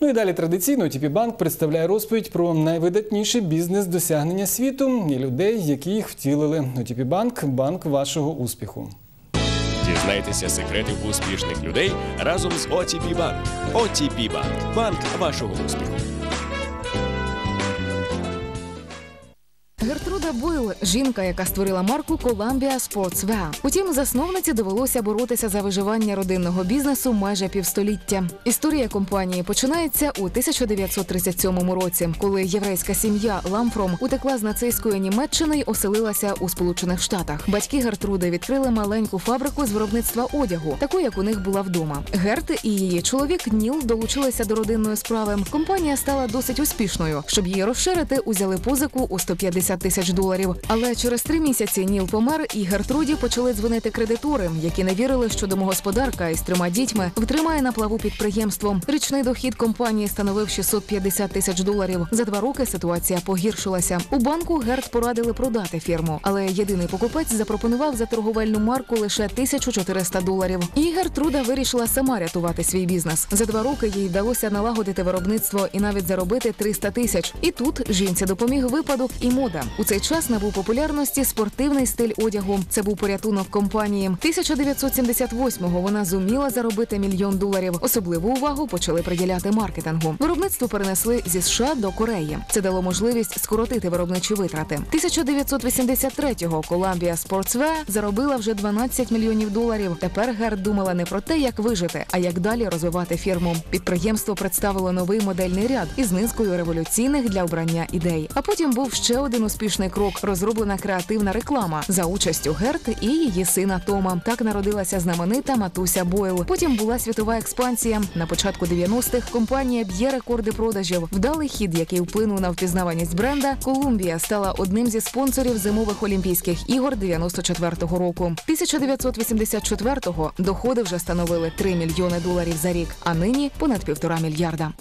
Ну і далі традиційно OTP Банк представляє розповідь про найвидатніші бізнес-досягнення світу і людей, які їх втілили. OTP Банк – банк вашого успіху. Дізнайтеся секретів успішних людей разом з OTP Bank. OTP Bank – банк вашого успіху. Гертруда Бойл – жінка, яка створила марку Columbia Sportswear. Утім, засновниці довелося боротися за виживання родинного бізнесу майже півстоліття. Історія компанії починається у 1937 році, коли єврейська сім'я Ламфром утекла з нацистської Німеччини й оселилася у Сполучених Штатах. Батьки Гертруди відкрили маленьку фабрику з виробництва одягу, таку як у них була вдома. Герт і її чоловік Ніл долучилися до родинної справи. Компанія стала досить успішною. Щоб її розширити, узяли позику у 150 тисяч доларів. Але через три місяці Ніл помер, і Гертруді почали дзвонити кредитори, які не вірили, що домогосподарка із трьома дітьми втримає на плаву підприємство. Річний дохід компанії становив 650 тисяч доларів. За два роки ситуація погіршилася. У банку Герт порадили продати фірму, але єдиний покупець запропонував за торговельну марку лише 1400 доларів. І Гертруда вирішила сама рятувати свій бізнес. За два роки їй вдалося налагодити виробництво і навіть заробити 300 тисяч. І тут жінці допоміг випадок і мода. У цей час набув популярності спортивний стиль одягу. Це був порятунок компанії. 1978-го вона зуміла заробити мільйон доларів. Особливу увагу почали приділяти маркетингу. Виробництво перенесли зі США до Кореї. Це дало можливість скоротити виробничі витрати. 1983-го Columbia Sportswear заробила вже 12 мільйонів доларів. Тепер Герд думала не про те, як вижити, а як далі розвивати фірму. Підприємство представило новий модельний ряд із низкою революційних для обрання ідей. А потім був ще один успішний крок розроблена креативна реклама за участю Герт і її сина Тома. Так народилася знаменита матуся Бойл. Потім була світова експансія. На початку 90-х компанія б'є рекорди продажів. Вдалий хід, який вплинув на впізнаваність бренда. Колумбія стала одним зі спонсорів зимових Олімпійських ігор 94-го року. 1984-го доходи вже становили 3 мільйони доларів за рік, а нині понад півтора мільярда.